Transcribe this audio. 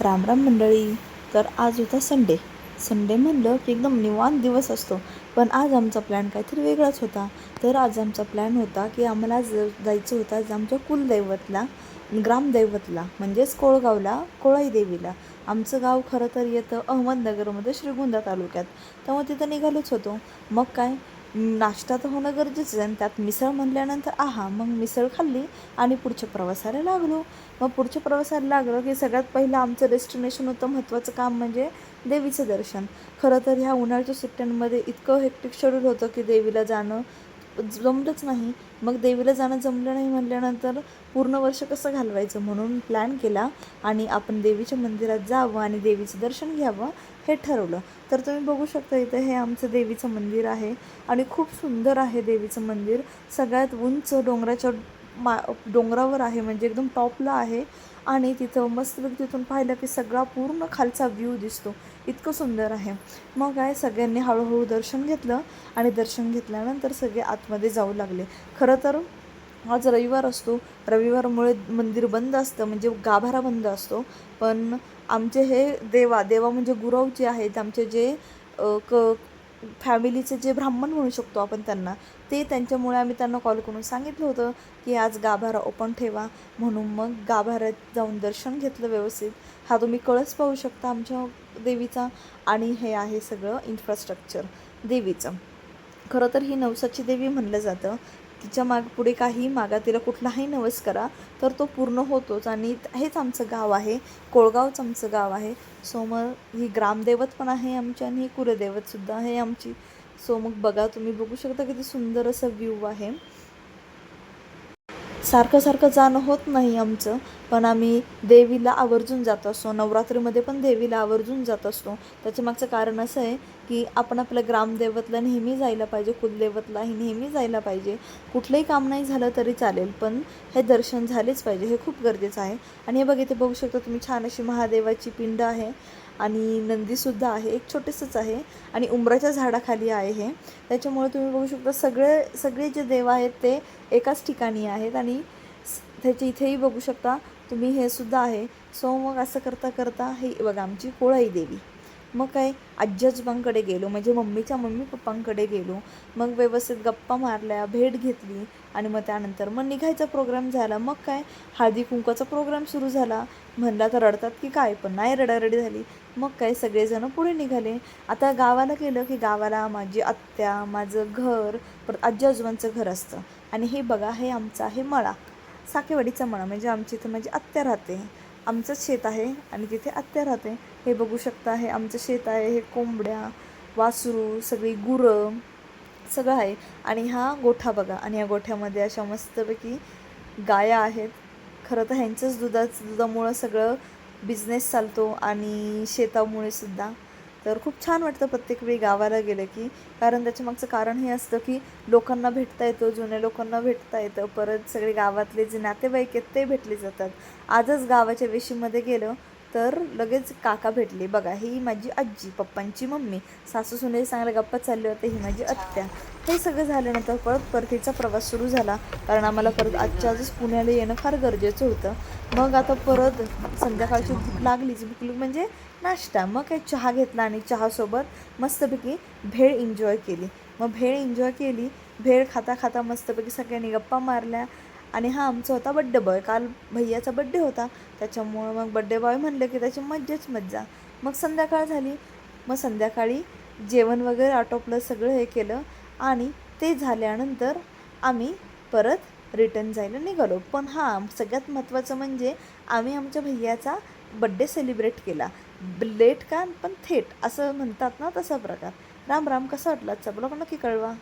राम राम मंडळी. तर आज होता संडे संडे म्हणलं की एकदम निवांत दिवस असतो. पण आज आमचा प्लॅन काहीतरी वेगळाच होता. तर आज आमचा प्लॅन होता की आम्हाला जायचं होतं आज आमच्या कुलदैवतला ग्रामदैवतला म्हणजेच कोळगावला कोळाई देवीला. आमचं गाव खरं तर येतं अहमदनगरमध्ये श्रीगोंदा तालुक्यात. त्यामुळे तिथं निघालोच होतो. मग काय? नाश्ता तर होणं गरजेचं आहे. आणि त्यात मिसळ म्हणल्यानंतर आहा मग मिसळ खाल्ली आणि पुढच्या प्रवासाला लागलो. मग पुढच्या प्रवासाला लागलो की सगळ्यात पहिलं आमचं डेस्टिनेशन होतं महत्त्वाचं काम म्हणजे देवीचं दर्शन. खरं तर ह्या उन्हाळ्याच्या सुट्ट्यांमध्ये इतकं हेक्टिक शेड्यूल होतं की देवीला जाणं जमलंच नाही. मग देवीला जाणं जमलं नाही म्हटल्यानंतर पूर्ण वर्ष कसं घालवायचं म्हणून प्लॅन केला आणि आपण देवीच्या मंदिरात जावं आणि देवीचं दर्शन घ्यावं हे ठरवलं. तर तुम्ही बघू शकता इथं हे आमचं देवीचं मंदिर आहे आणि खूप सुंदर आहे देवीचं मंदिर. सगळ्यात उंच डोंगराच्या मा डोंगरावर आहे म्हणजे एकदम टॉपला आहे. आणि तिथं मस्त तिथून पाहिलं की सगळा पूर्ण खालचा व्ह्यू दिसतो. इतकं सुंदर आहे. मग काय सगळ्यांनी हळूहळू दर्शन घेतलं आणि दर्शन घेतल्यानंतर सगळे आतमध्ये जाऊ लागले. खरं तर आज रविवार असतो. रविवारमुळे मंदिर बंद असतं म्हणजे गाभारा बंद असतो. पण आमचे हे देवा देवा म्हणजे गुरव जे आहेत आमचे जे क फॅमिलीचे जे ब्राह्मण म्हणू शकतो आपण त्यांना ते त्यांच्यामुळे आम्ही त्यांना कॉल करून सांगितलं होतं की आज गाभारा ओपन ठेवा म्हणून मग गाभाऱ्यात जाऊन दर्शन घेतलं व्यवस्थित. हा तुम्ही कळस पाहू शकता आमच्या देवीचा आणि हे आहे सगळं इन्फ्रास्ट्रक्चर देवीचं. खरं तर ही नवसाची देवी म्हणलं जातं. तिच्या माग पुढे काही मागा तिला कुठलाही नवस करा तर तो पूर्ण होतोच. आणि हेच आमचं गाव आहे. कोळगावच आमचं गाव आहे. सो मग ही ग्रामदैवत पण आहे आमची आणि ही कुलदैवतसुद्धा आहे आमची. सो मग बघा तुम्ही बघू शकता किती सुंदर असं व्ह्यू आहे. सारखं सारखं जाणं होत नाही आमचं. पण आम्ही देवीला आवर्जून जात असतो. नवरात्रीमध्ये पण देवीला आवर्जून जात असतो. त्याच्या मागचं कारण असं आहे की आपण आपल्या ग्रामदैवतला नेहमी जायला पाहिजे कुलदैवतलाही नेहमी जायला पाहिजे. कुठलंही काम नाही झालं तरी चालेल पण हे दर्शन झालेच पाहिजे. हे खूप गरजेचं आहे. आणि हे बघ इथे बघू शकता तुम्ही छान अशी महादेवाची पिंड आहे. आणि नंदीसुद्धा आहे एक छोटेसंच आहे आणि उंबराच्या झाडाखाली आहे हे. त्याच्यामुळे तुम्ही बघू शकता सगळे सगळे जे देव आहेत ते एकाच ठिकाणी आहेत आणि त्याच्या इथेही बघू शकता तुम्ही हे सुद्धा आहे. सो मग असं करता करता हे बघा आमची कोळाई देवी. मग काय? आजी आजोबांकडे गेलो. म्हणजे मम्मीच्या मम्मी पप्पांकडे गेलो. मग व्यवस्थित गप्पा मारल्या भेट घेतली आणि मग त्यानंतर मग निघायचा प्रोग्राम झाला. मग काय? हळदी कुंकाचा प्रोग्राम सुरू झाला. म्हणला तर रडतात की काय? पण नाही रडारडी झाली. मग काय? सगळेजण पुढे निघाले. आता गावाला गेलं की गावाला माझी आत्या माझं घर परत आजी आजोबांचं घर असतं. आणि हे बघा हे आमचं आहे मळा. साकेवाडीचा मळा. म्हणजे आमच्या इथं माझी आत्या राहते. आमचंच शेत आहे आणि तिथे आत्या राहते हे बघू शकता हे आमचं शेत आहे हे कोंबड्या वासरू सगळी गुरं सगळं आहे. आणि हा गोठा बघा आणि या गोठ्यामध्ये अशा मस्तपैकी गाया आहेत. खरं तर ह्यांचंच दुधाच दुधामुळं सगळं बिझनेस चालतो आणि शेतामुळे सुद्धा तर खूप छान वाटतं प्रत्येक वेळी गावाला गेलं की. कारण त्याच्या मागचं कारण हे असतं की लोकांना भेटता येतं जुन्या लोकांना भेटता येतं. परत सगळे गावातले जे नातेवाईक आहेत ते भेटले जातात. आजच गावाच्या वेशीमध्ये गेलं तर लगेच काका भेटले. बघा ही माझी आजी पप्पांची मम्मी. सासू सुने चांगल्या गप्पा चालले होते ही माझी आत्या. हे सगळं झाल्यानंतर परत परतीचा प्रवास सुरू झाला. कारण आम्हाला परत आजच्या आजच पुण्याला येणं फार गरजेचं होतं. मग आता परत संध्याकाळची भूक लागलीच. भूक म्हणजे नाश्ता. मग काही चहा घेतला आणि चहासोबत मस्तपैकी भेळ एन्जॉय केली. मग भेळ एन्जॉय केली. भेळ खाता खाता मस्तपैकी सगळ्यांनी गप्पा मारल्या. आणि हा आमचा होता बड्डे बॉय काल भैयाचा बड्डे होता. त्याच्यामुळं मग बड्डे बॉय म्हणलं की त्याची मज्जाच मज्जा. मग संध्याकाळ झाली. मग संध्याकाळी जेवण वगैरे आटोपलं सगळं हे केलं आणि ते झाल्यानंतर आम्ही परत रिटर्न जायला निघालो. पण हां सगळ्यात महत्त्वाचं म्हणजे आम्ही आमच्या भैयाचा बड्डे सेलिब्रेट केला. लेट का पण थेट असं म्हणतात ना तसा प्रकार. राम राम कसा वाटला? आजचा ब्लॉग नक्की कळवा.